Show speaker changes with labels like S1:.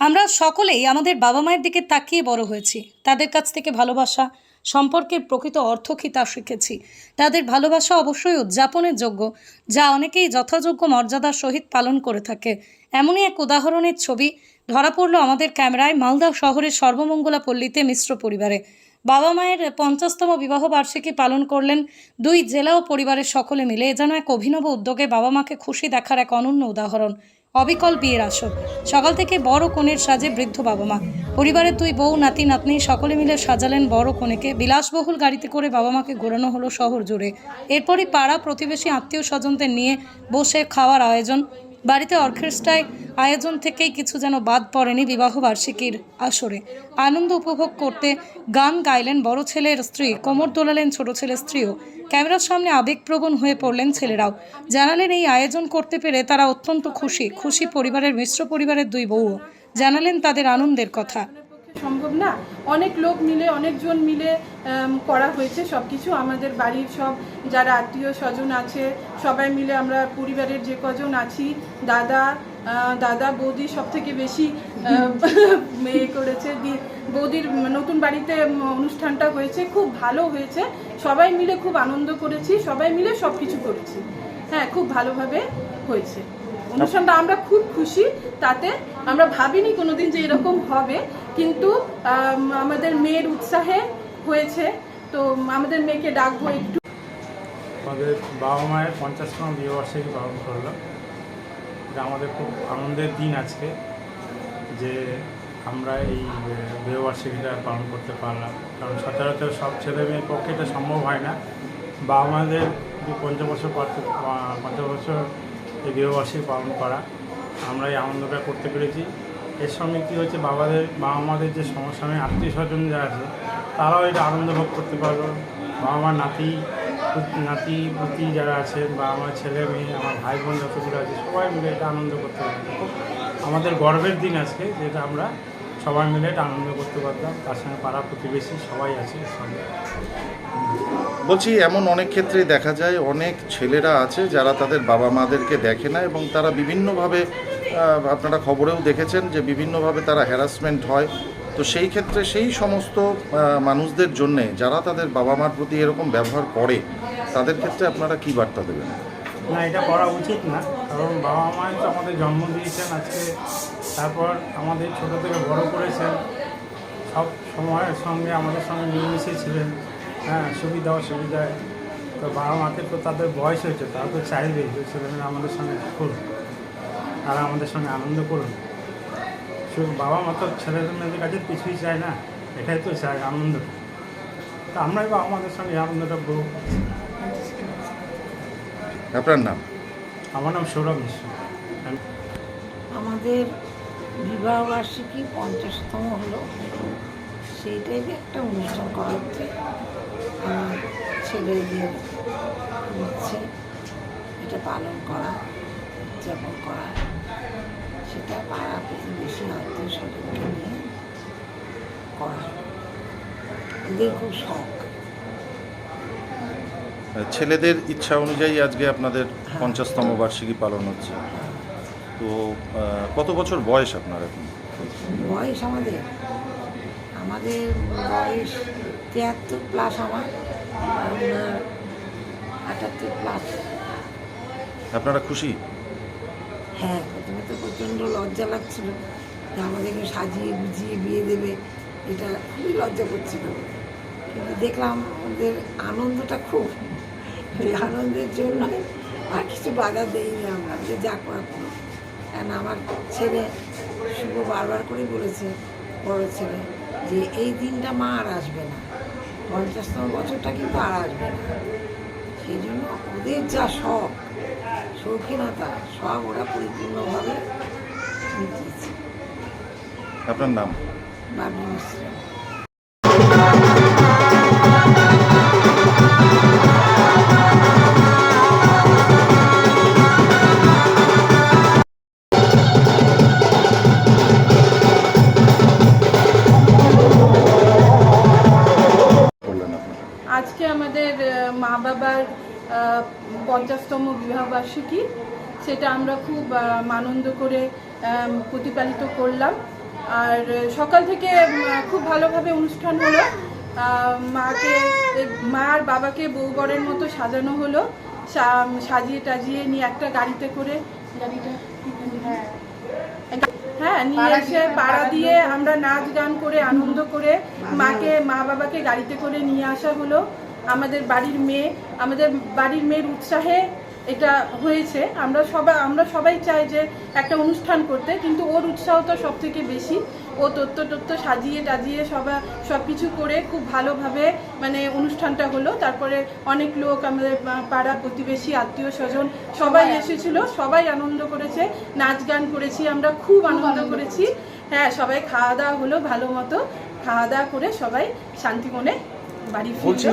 S1: আমরা সকলেই আমাদের বাবা মায়ের দিকে তাকিয়ে বড় হয়েছি। তাদের কাছ থেকে ভালোবাসা, সম্পর্কের প্রকৃত অর্থ কী তা শিখেছি। তাদের ভালোবাসা অবশ্যই উদযাপনের যোগ্য, যা অনেকেই যথাযোগ্য মর্যাদার সহিত পালন করে থাকে। এমনই এক উদাহরণের ছবি ধরা পড়ল আমাদের ক্যামেরায় মালদা শহরের সর্বমঙ্গলা পল্লীতে মিশ্র পরিবারে। বাবা মায়ের পঞ্চাশতম বিবাহ বার্ষিকী পালন করলেন দুই জেলা ও পরিবারের সকলে মিলে। এ যেন এক অভিনব উদ্যোগে বাবা মাকে খুশি দেখার এক অনন্য উদাহরণ। অবিকল বিয়ের আসর। সকাল থেকে বড় কনের সাজে বৃদ্ধ বাবা মা। পরিবারের তুই বউ, নাতি, নাতনি সকলে মিলে সাজালেন বড় কনেকে। বিলাসবহুল গাড়িতে করে বাবা মাকে ঘোরানো হলো শহর জুড়ে। এরপরই পাড়া প্রতিবেশী আত্মীয় স্বজনদের নিয়ে বসে খাওয়ার আয়োজন বাড়িতে অর্কেস্ট্রায় আয়োজন থেকেই কিছু যেন বাদ পড়েনি বিবাহবার্ষিকীর আসরে। আনন্দ উপভোগ করতে গান গাইলেন বড় ছেলের স্ত্রী, কোমর দোলালেন ছোট ছেলের স্ত্রীও। ক্যামেরার সামনে আবেগপ্রবণ হয়ে পড়লেন ছেলেরাও। জানালেন এই আয়োজন করতে পেরে তারা অত্যন্ত খুশি খুশি পরিবারের, মিশ্র পরিবারের দুই বউও। জানালেন তাদের আনন্দের কথা।
S2: সম্ভব না। অনেক লোক মিলে, অনেকজন মিলে করা হয়েছে সব কিছু আমাদের বাড়ির সব যারা আত্মীয় স্বজন আছে, সবাই মিলে আমরা পরিবারের যে কজন আছি, দাদা দাদা, বৌদি সব থেকে বেশি মেয়ে করেছে। বৌদির নতুন বাড়িতে অনুষ্ঠানটা হয়েছে, খুব ভালো হয়েছে। সবাই মিলে খুব আনন্দ করেছি, সবাই মিলে সব কিছু করেছি। হ্যাঁ খুব ভালোভাবে হয়েছে। অনুষ্ঠানটা আমরা খুশি, তাতে আমরা ভাবিনি কোনোদিন যে এরকম হবে, কিন্তু আমাদের মেয়ের উৎসাহে হয়েছে। তো আমাদের মেয়েকে ডাকবো একটু।
S3: আমাদের বাবা মায়ের পঞ্চাশতম বিয়েবার্ষিকী পালন করল এটা আমাদের খুব আনন্দের দিন আজকে, যে আমরা এই বিয়েবার্ষিকীটা পালন করতে পারলাম। কারণ সচরাচর সব ছেলে মেয়ের পক্ষে এটা সম্ভব হয় না। বাবা মাদের পঞ্চবছর পঞ্চবছর এই বিয়েবার্ষিকী পালন করা আমরা এই আনন্দটা করতে পেরেছি। এর সঙ্গে কী হচ্ছে বাবাদের বাবা মাদের যে সমস্যা আত্মীয় স্বজন যারা আছে, তারাও এটা আনন্দ ভোগ করতে পারল। বাবা মার নাতি নাতি, পুতি যারা আছে, বা আমার ছেলে, মেয়ে, আমার ভাই বোন যতগুলো আছে, সবাই মিলে এটা আনন্দ করতে পারবে আমাদের গর্বের দিন আজকে, যেটা আমরা সবাই মিলে এটা আনন্দ করতে পারতাম। তার সঙ্গে পাড়া প্রতিবেশী সবাই আছে সঙ্গে।
S4: বলছি এমন অনেক ক্ষেত্রে দেখা যায় অনেক ছেলেরা আছে যারা তাদের বাবা মাদেরকে দেখে না এবং তারা বিভিন্নভাবে আপনারা খবরেও দেখেছেন যে বিভিন্নভাবে তারা হ্যারাসমেন্ট হয়। তো সেই ক্ষেত্রে সেই সমস্ত মানুষদের জন্যে যারা তাদের বাবা মার প্রতি এরকম ব্যবহার করে তাদের ক্ষেত্রে আপনারা কী বার্তা দেবেন?
S3: না এটা করা উচিত না। কারণ বাবা মাই তো আমাদের জন্ম দিয়েছেন আজকে তারপর আমাদের ছোট থেকে বড় করেছেন। সব সময়ের সঙ্গে আমাদের সঙ্গে মিলেমিশে ছিলেন। হ্যাঁ সুবিধা অসুবিধায়। তো বাবা মাকে তো তাদের বয়স হয়েছে তারা তো চাইবে যে ছেলেমেয়েরা আমাদের সঙ্গে করুন তারা আমাদের সঙ্গে আনন্দ করুন শুধু বাবা মা তো ছেলে মেয়েদের কাছে কিছুই চায় না এটাই তো চায় আনন্দ। তো আমরাই বাবা আমাদের সঙ্গে আনন্দটা উপভোগ করছি
S4: আপনার নাম?
S3: আমার নাম সৌরভ মিশ্র।
S5: আমাদের বিবাহ বার্ষিকী পঞ্চাশতম হলো। সেইটাই একটা অনুষ্ঠান করা হচ্ছে। আমার ছেলে বিয়ে হচ্ছে এটা পালন করা উদযাপন করা। সেটা পাড়া প্রতিবেশী আত্মীয় স্বজনকে নিয়ে করা। ওদের খুব শখ।
S4: ছেলেদের ইচ্ছা অনুযায়ী আজকে আপনাদের পঞ্চাশতম বার্ষিকী পালন হচ্ছে। তো কত বছর বয়স আপনার এখন?
S5: বয়স আমাদের আমাদের বয়স তিয়াত্তর প্লাস আমার আটাত্তর প্লাস
S4: আপনারা খুশি?
S5: হ্যাঁ প্রথমে তো প্রচণ্ড লজ্জা লাগছিল যে আমাদেরকে সাজিয়ে গুজিয়ে বিয়ে দেবে এটা খুবই লজ্জা করছিল। কিন্তু দেখলাম ওদের আনন্দটা খুব এই আনন্দের জন্য আর কিছু বাধা দেইনি আমরা যে যা করা করো কারণ আমার ছেলে শুভ বারবার করে বলেছে বড় ছেলে যে এই দিনটা মা আর আসবে না। পঞ্চাশতম বছরটা কিন্তু আর আসবে না। সেই জন্য ওদের যা শখ শৌখিনতা সব ওরা পরিপূর্ণভাবে মিটিয়েছে
S4: আপনার নাম?
S5: বাবলি মিশ্র
S2: আজকে আমাদের মা বাবার পঞ্চাশতম বিবাহবার্ষিকী। সেটা আমরা খুব আনন্দ করে প্রতিপালিত করলাম। আর সকাল থেকে খুব ভালোভাবে অনুষ্ঠান হলো। মাকে মা আর বাবাকে বউ বরের মতো সাজানো হলো। সাজিয়ে টাজিয়ে নিয়ে একটা গাড়িতে করে গাড়িটা হ্যাঁ। নিয়ে এসে পাড়া দিয়ে আমরা নাচ গান করে আনন্দ করে মাকে মা বাবাকে গাড়িতে করে নিয়ে আসা হলো। আমাদের বাড়ির মেয়ে আমাদের বাড়ির মেয়ের উৎসাহে এটা হয়েছে। আমরা সবাই আমরা সবাই চাই যে একটা অনুষ্ঠান করতে কিন্তু ওর উৎসাহ তো সব থেকে বেশি। ও তত্ত্ব তত্ত্ব সাজিয়ে টাজিয়ে সবাই সব কিছু করে খুব ভালোভাবে মানে অনুষ্ঠানটা হলো। তারপরে অনেক লোক আমাদের পাড়া প্রতিবেশী আত্মীয় স্বজন সবাই এসেছিল সবাই আনন্দ করেছে নাচ গান করেছি আমরা খুব আনন্দ করেছি। হ্যাঁ সবাই খাওয়া দাওয়া হলো ভালো মতো। খাওয়া দাওয়া করে সবাই শান্তি মনে বাড়ি ফিরলো